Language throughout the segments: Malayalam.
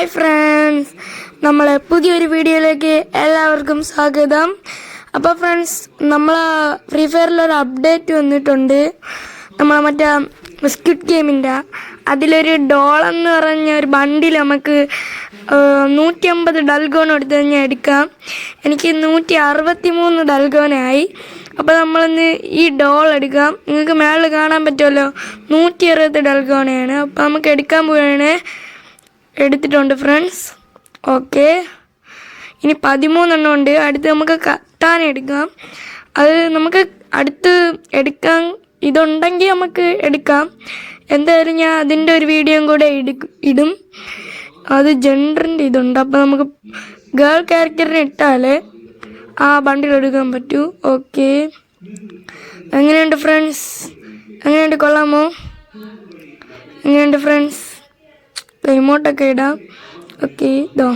ഹായ് ഫ്രണ്ട്സ് നമ്മൾ പുതിയൊരു വീഡിയോയിലേക്ക് എല്ലാവർക്കും സ്വാഗതം. അപ്പോൾ ഫ്രണ്ട്സ് നമ്മൾ ഫ്രീ ഫയറിൽ ഒരു അപ്ഡേറ്റ് വന്നിട്ടുണ്ട്. നമ്മൾ മറ്റേ സ്ക്വിഡ് ഗെയിമിന്റെ അതിലൊരു ഡോൾ എന്ന് പറഞ്ഞ ഒരു ബണ്ടിൽ നമുക്ക് നൂറ്റി അമ്പത് ഡൽഗോൺ എടുത്ത് കഴിഞ്ഞാൽ എടുക്കാം. എനിക്ക് നൂറ്റി അറുപത്തി മൂന്ന് ഡൽഗോനായി അപ്പോൾ നമ്മളിന്ന് ഈ ഡോൾ എടുക്കാം. നിങ്ങൾക്ക് മേളിൽ കാണാൻ പറ്റുമല്ലോ? നൂറ്റി അറുപത് ഡൽഗോണയാണ് അപ്പോൾ നമുക്ക് എടുക്കാൻ പോവുകയാണ് എടുത്തിട്ടുണ്ട് ഫ്രണ്ട്സ് ഓക്കെ ഇനി പതിമൂന്നെണ്ണം ഉണ്ട്. അടുത്ത് നമുക്ക് കത്താൻ എടുക്കാം. അത് നമുക്ക് അടുത്ത് എടുക്കാൻ ഇതുണ്ടെങ്കിൽ നമുക്ക് എടുക്കാം. എന്തായാലും ഞാൻ അതിന്റെ ഒരു വീഡിയോയും കൂടെ ഇടും അത് ജെൻഡറിന്റെ ഇതുണ്ട്. അപ്പോൾ നമുക്ക് ഗേൾ ക്യാരക്ടറിനെ ഇട്ടാലേ ആ ബണ്ടിൽ എടുക്കാൻ പറ്റൂ. ഓക്കെ എങ്ങനെയുണ്ട് ഫ്രണ്ട്സ് എങ്ങനെയുണ്ട് കൊള്ളാമോ? എങ്ങനെയുണ്ട് ഫ്രണ്ട്സ് ഇമോട്ടൊക്കെ ഇടാം. ഓക്കെ ഇതോ.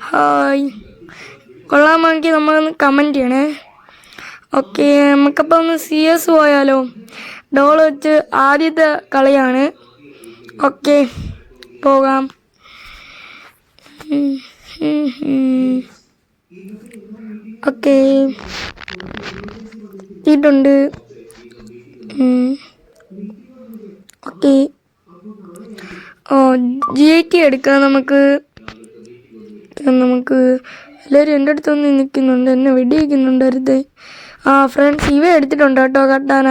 ഹായ്. കൊള്ളാമെങ്കിൽ നമ്മളൊന്ന് കമന്റ് ചെയ്യണേ. ഓക്കെ നമുക്കപ്പോൾ ഒന്ന് സി എസ് പോയാലോ? ഡോൾ വെച്ച് ആദ്യത്തെ കളിയാണ്. ഓക്കെ പോകാം. ഓക്കെ. എത്തിയിട്ടുണ്ട് ഓക്കെ. ജി ഐ ടി എടുക്കാം നമുക്ക് നമുക്ക് എല്ലാവരും എന്റെ അടുത്ത് വന്ന് നിൽക്കുന്നുണ്ട് എന്നെ വെടിവെക്കുന്നുണ്ട് അടുത്ത് ആ ഫ്രണ്ട്സ് ഇവ എടുത്തിട്ടുണ്ട് കേട്ടോ കട്ടാന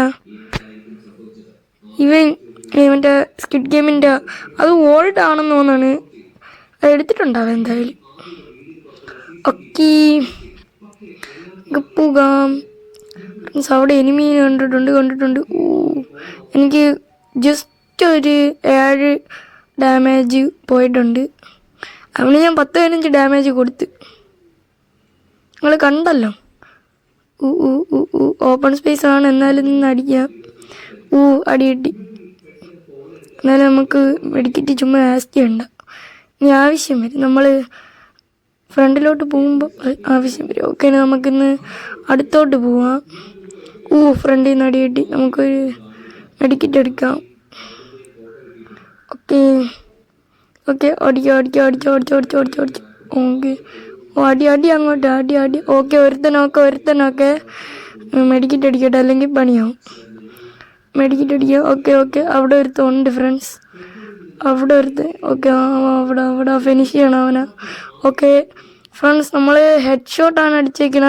ഇവൻ മറ്റേ സ്കിഡ് ഗെയിമിന്റെ അത് ഓൾഡ് ആണെന്ന് തോന്നാണ് അത് എടുത്തിട്ടുണ്ടാവും എന്തായാലും? ഒക്കെ പോകാം. ഫ്രണ്ട്സ് അവിടെ എനിമീനെ കണ്ടിട്ടുണ്ട് കണ്ടിട്ടുണ്ട്. ഓ എനിക്ക് ജസ്റ്റ് ഒരു ഏഴ് ഡാമേജ് പോയിട്ടുണ്ട്. അവന് ഞാൻ പത്ത് പതിനഞ്ച് ഡാമേജ് കൊടുത്ത്. നിങ്ങൾ കണ്ടല്ലോ? ഊ ഊ ഓപ്പൺ സ്പേസ് ആണ്. എന്നാലും നിന്ന് അടിക്കാം. ഊ അടി കിട്ടി എന്നാലും നമുക്ക് മെഡിക്കറ്റ് ചുമ്മാ ആസ്തി ഉണ്ട് ഇനി ആവശ്യം വരും. നമ്മൾ ഫ്രണ്ടിലോട്ട് പോകുമ്പോൾ ആവശ്യം വരും. ഓക്കെ നമുക്കിന്ന് അടുത്തോട്ട് പോവാം. ഊ ഫ്രണ്ടിൽ നിന്ന് അടി കിട്ടി നമുക്കൊരു മെഡിക്കറ്റ് എടുക്കാം. ഓക്കെ. ഓക്കെ ഓടിക്കോ ഓടിക്കോ ഓടിച്ചോ ഓടിച്ചോ ഓടിച്ചോ ഓടിച്ചോ ഓടിച്ചോ ഓക്കെ. അടി അടി അങ്ങോട്ട് അടി അടി ഓക്കെ ഒരുത്തനൊക്കെ ഒരുത്തനൊക്കെ മെഡിക്കറ്റ് അടിക്കട്ടെ അല്ലെങ്കിൽ പണിയാവും. മെഡിക്കറ്റ് അടിക്കുക. Okay okay. അവിടെ ഒരുത്തൻ ഉണ്ട് ഫ്രണ്ട്സ് അവിടെ ഒരുത്തൻ ഓക്കെ അവിടെ അവിടെ ഫിനിഷ് ചെയ്യണം അവനെ. ഓക്കെ ഫ്രണ്ട്സ് നമ്മൾ ഹെഡ് ഷോട്ടാണ് അടിച്ചേക്കണ.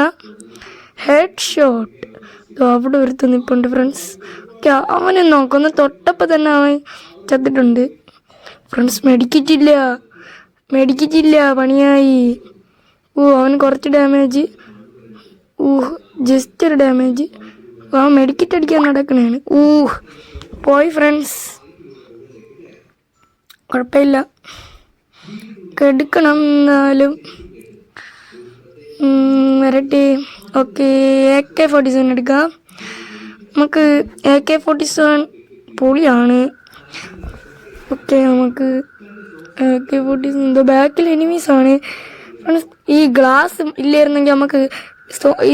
ഹെഡ് ഷോട്ട് അവിടെ ഒരുത്തൻ നിൽപ്പുണ്ട് ഫ്രണ്ട്സ് ഓക്കെ അവനെ നോക്കൊന്ന് തൊട്ടപ്പോൾ തന്നെ അവൻ ചത്തിട്ടുണ്ട്. ഫ്രണ്ട്സ് മെഡിക്കറ്റില്ല മെഡിക്കറ്റില്ല പണിയായി. ഓ അവൻ കുറച്ച് ഡാമേജ്. ഊഹ് ജസ്റ്റ് ഒരു ഡാമേജ്. ആ മെഡിക്കറ്റ് അടിക്കാൻ നടക്കണേണ് ഊഹ് പോയി ഫ്രണ്ട്സ്. കുഴപ്പമില്ല. എടുക്കണം എന്നാലും. വരട്ടെ. Okay A K forty seven എടുക്കാം. നമുക്ക് എ കെ ഫോർട്ടി സെവൻ പൊളിയാണ്. ഓക്കെ നമുക്ക് ഓക്കെ കെ ഫോർട്ടി സെവൻ എന്തോ ബാക്കിൽ എനിമീസാണ് ഈ ഗ്ലാസ് ഇല്ലായിരുന്നെങ്കിൽ നമുക്ക്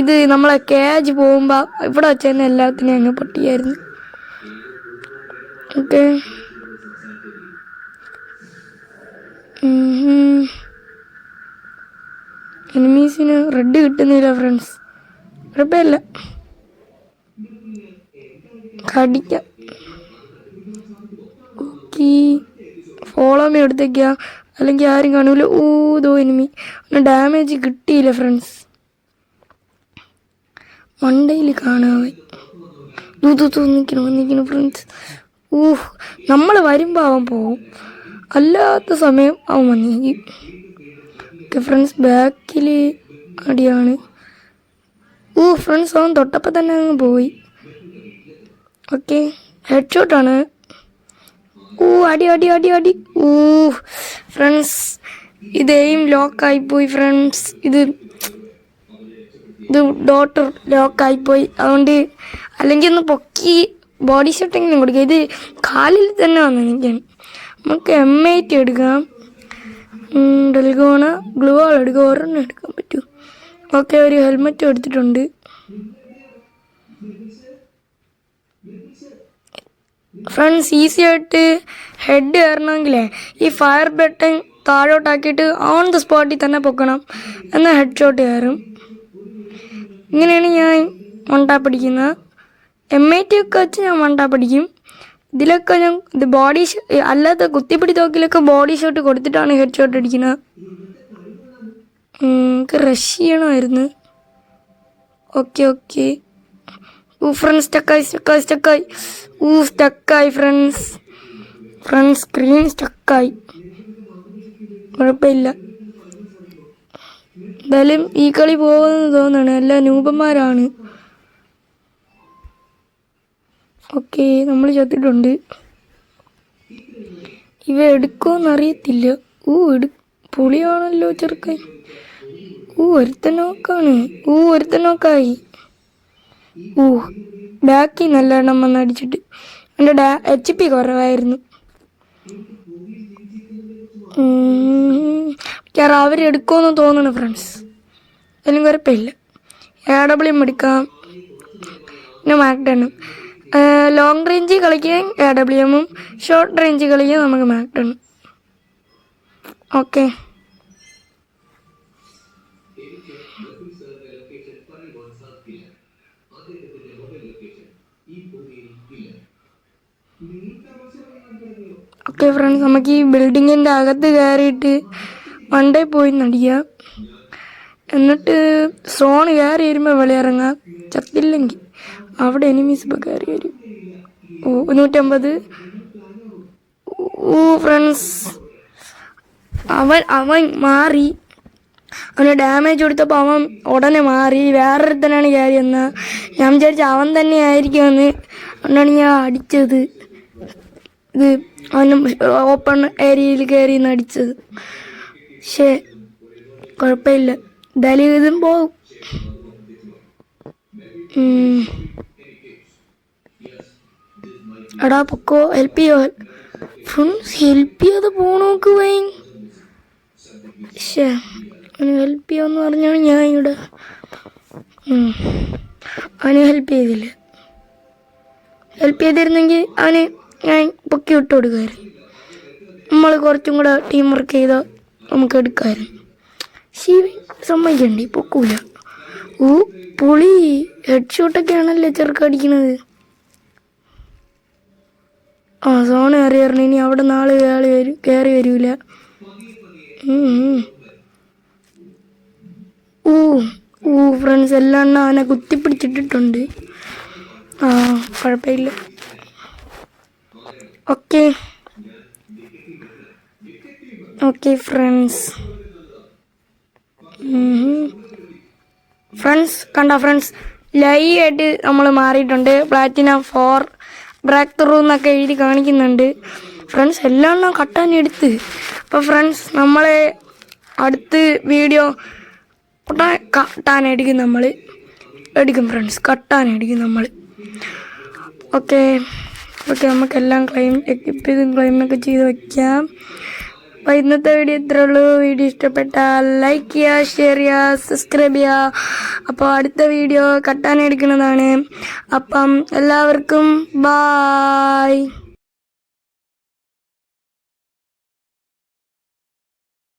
ഇത് നമ്മളെ കേജ് പോകുമ്പോൾ ഇവിടെ വെച്ച് തന്നെ എല്ലാത്തിനെയും അങ്ങ് പൊട്ടിയായിരുന്നു. ഓക്കെ എനിമീസിന് റെഡ് കിട്ടുന്നില്ല ഫ്രണ്ട്സ് കുഴപ്പമില്ല. കടിക്കാം. ഓക്കെ ഫോളോ മീ എടുത്തേക്കുക അല്ലെങ്കിൽ ആരും കാണൂല. ഊതോ എനിമി ഡാമേജ് കിട്ടിയില്ല ഫ്രണ്ട്സ് മണ്ടയിൽ കാണാതെ ദൂ ദൂ ദൂ നിൽക്കണം ഫ്രണ്ട്സ് ഊഹ് നമ്മൾ വരുമ്പോൾ അവൻ പോവും. അല്ലാത്ത സമയം അവൻ വന്നിരിക്കും ഓക്കെ ഫ്രണ്ട്സ് ബാക്കിൽ അടിയാണ്. ഓ ഫ്രണ്ട്സ് അവൻ തൊട്ടപ്പോൾ തന്നെ അങ്ങ് പോയി. ഓക്കെ ഹെഡ് ഷോട്ടാണ് ഊ അടി അടി അടി അടി. ഓ ഫ്രണ്ട്സ് ഇത് എയിം ലോക്കായിപ്പോയി ഫ്രണ്ട്സ് ഇത് ഇത് ഡോട്ടർ ലോക്കായി പോയി. അതുകൊണ്ട് അല്ലെങ്കിൽ ഒന്ന് പൊക്കി ബോഡി ഷോട്ടെങ്കിലും കൊടുക്കുക ഇത് കാലിൽ തന്നെ വന്നു നിൽക്കാൻ നമുക്ക് എം ഐറ്റ് എടുക്കാം. ഡൽഗോണ ഗ്ലൂ ആൾ എടുക്കുക ഒരെണ്ണം എടുക്കാൻ പറ്റൂ. ഓക്കെ ഒരു ഹെൽമെറ്റും എടുത്തിട്ടുണ്ട്. ഫ്രണ്ട്സ് ഈസി ആയിട്ട് ഹെഡ് കയറണമെങ്കിലേ ഈ ഫയർ ബട്ടൺ താഴോട്ടാക്കിയിട്ട് ഓൺ ദ സ്പോട്ടിൽ തന്നെ പൊക്കണം. എന്നാൽ ഹെഡ് ഷോട്ട് കയറും. ഇങ്ങനെയാണ് ഞാൻ മണ്ടാ പിടിക്കുന്നത്. എം ഐ ടി ഒക്കെ വെച്ച് ഞാൻ മണ്ടാ പിടിക്കും. ഇതിലൊക്കെ ഞാൻ ഇത് ബോഡി അല്ലാത്ത കുത്തിപ്പിടി തോക്കിലൊക്കെ ബോഡി ഷോട്ട് കൊടുത്തിട്ടാണ് ഹെഡ് ഷോട്ട് അടിക്കുന്നത് എനിക്ക് റഷ് ചെയ്യണമായിരുന്നു. ഓക്കെ ഓക്കെ ഊ ഫ്രണ്ട്സ് സ്റ്റക്കായി സ്റ്റക്കായി സ്റ്റക്കായി ഊ സ്റ്റക്കായി ഫ്രണ്ട്സ് ഫ്രണ്ട്സ് സ്ക്രീൻ സ്റ്റക്കായി കുഴപ്പമില്ല. എന്തായാലും ഈ കളി പോകുമെന്ന് തോന്നുന്നു. എല്ലാ നൂപന്മാരാണ് ഓക്കെ നമ്മൾ ചത്തിട്ടുണ്ട്. ഇവ എടുക്കുമെന്ന് അറിയത്തില്ല. ഊ എടു പുളിയാണല്ലോ ചെറുക്കൻ. ഊ ഒരുത്തനോക്കാണ് ഊ ഒരുത്തനോക്കായി ഊ ബാക്കി നല്ലോണം വന്ന് അടിച്ചിട്ട്. എന്റെ ഡാ എച്ച് പി കുറവായിരുന്നു. മിക്കവാറും അവർ എടുക്കുമെന്ന് തോന്നുന്നു ഫ്രണ്ട്സ് അതിലും കുഴപ്പമില്ല. എ ഡബ്ല്യൂ എടുക്കാം. പിന്നെ മാക്ഡണ് ലോങ് റേഞ്ച് കളിക്കാൻ എ ഡബ്ല്യു എമ്മും ഷോർട്ട് റേഞ്ച് കളിക്കാൻ നമുക്ക് മാക്ഡണ് ഓക്കെ ഓക്കെ ഫ്രണ്ട്സ് നമുക്ക് ഈ ബിൽഡിങ്ങിന്റെ അകത്ത് കയറിയിട്ട് വണ്ടേ പോയി നടിക്കാം. എന്നിട്ട് സോൺ കയറി വരുമ്പോൾ വെളിയിറങ്ങാം ചത്തില്ലെങ്കിൽ അവിടെ എനിമീസ് ഇപ്പോൾ കയറി വരും. ഓ നൂറ്റമ്പത്. ഓ ഫ്രണ്ട്സ് അവൻ അവൻ മാറി. അവന് ഡാമേജ് കൊടുത്തപ്പോൾ അവൻ ഉടനെ മാറി. വേറൊരുത്തനാണ് കയറി എന്നാൽ ഞാൻ വിചാരിച്ചു അവൻ തന്നെ ആയിരിക്കുമെന്ന്. അതുകൊണ്ടാണ് ഞാൻ അടിച്ചത്. ഇത് അവന് ഓപ്പൺ ഏരിയയിൽ കയറി നടിച്ചത്. പക്ഷേ കുഴപ്പമില്ല. എന്തായാലും ഇതും പോവും. എടാ പൊക്കോ ഹെൽപ്പ് ചെയ്യോ? ഫ്രണ്ട്സ് ഹെൽപ്പ് ചെയ്യാതെ പോണോക്ക് വൈ പക്ഷേ അവന് ഹെൽപ്പ് ചെയ്യാന്ന് പറഞ്ഞാണ് ഞാൻ ഇവിടെ. അവന് ഹെൽപ്പ് ചെയ്തില്ല. ഹെൽപ്പ് ചെയ്തിരുന്നെങ്കിൽ അവന് ഞാൻ പൊക്കി വിട്ട് കൊടുക്കുമായിരുന്നു നമ്മൾ കുറച്ചും കൂടെ ടീം വർക്ക് ചെയ്ത് നമുക്ക് എടുക്കാമായിരുന്നു ശിവൻ സമ്മതിക്കണ്ടേ പൊക്കൂല. ഓ പുളി ഹെഡ് ഷോട്ടൊക്കെ ആണല്ലേ ചെറുക്ക അടിക്കണത് ആ സോൺ കയറി വരണം ഇനി അവിടെ നാളെ കയറി വരും കയറി വരൂല. ഓ ഓ ഫ്രണ്ട്സ് എല്ലാം അവനെ കുത്തിപ്പിടിച്ചിട്ടിട്ടുണ്ട്. ആ കുഴപ്പമില്ല. ഓക്കെ ഓക്കെ ഫ്രണ്ട്സ് ഫ്രണ്ട്സ് കണ്ട ഫ്രണ്ട്സ് ലൈവ് ആയിട്ട് നമ്മൾ മാറിയിട്ടുണ്ട്. പ്ലാറ്റിന ഫോർ ബ്രാക്ക് ത്രൂ എന്നൊക്കെ എഴുതി കാണിക്കുന്നുണ്ട്. ഫ്രണ്ട്സ് എല്ലാം എണ്ണം കട്ടാൻ എടുത്ത്. അപ്പോൾ ഫ്രണ്ട്സ് നമ്മളെ അടുത്ത് വീഡിയോ കട്ടാൻ എടുക്കും നമ്മൾ എടുക്കും ഫ്രണ്ട്സ് കട്ടാൻ എടുക്കും നമ്മൾ ഓക്കെ ഓക്കെ നമുക്കെല്ലാം ക്ലെയിം ചെയ്ത് ക്ലെയിമൊക്കെ ചെയ്ത് വെക്കാം. അപ്പോൾ ഇന്നത്തെ വീഡിയോ ഇത്രേ ഉള്ളൂ. വീഡിയോ ഇഷ്ടപ്പെട്ടാൽ ലൈക്ക് ചെയ്യുക ഷെയർ ചെയ്യുക സബ്സ്ക്രൈബ് ചെയ്യുക അപ്പോൾ അടുത്ത വീഡിയോ കട്ടാൻ എടുക്കുന്നതാണ്. അപ്പം എല്ലാവർക്കും ബായ്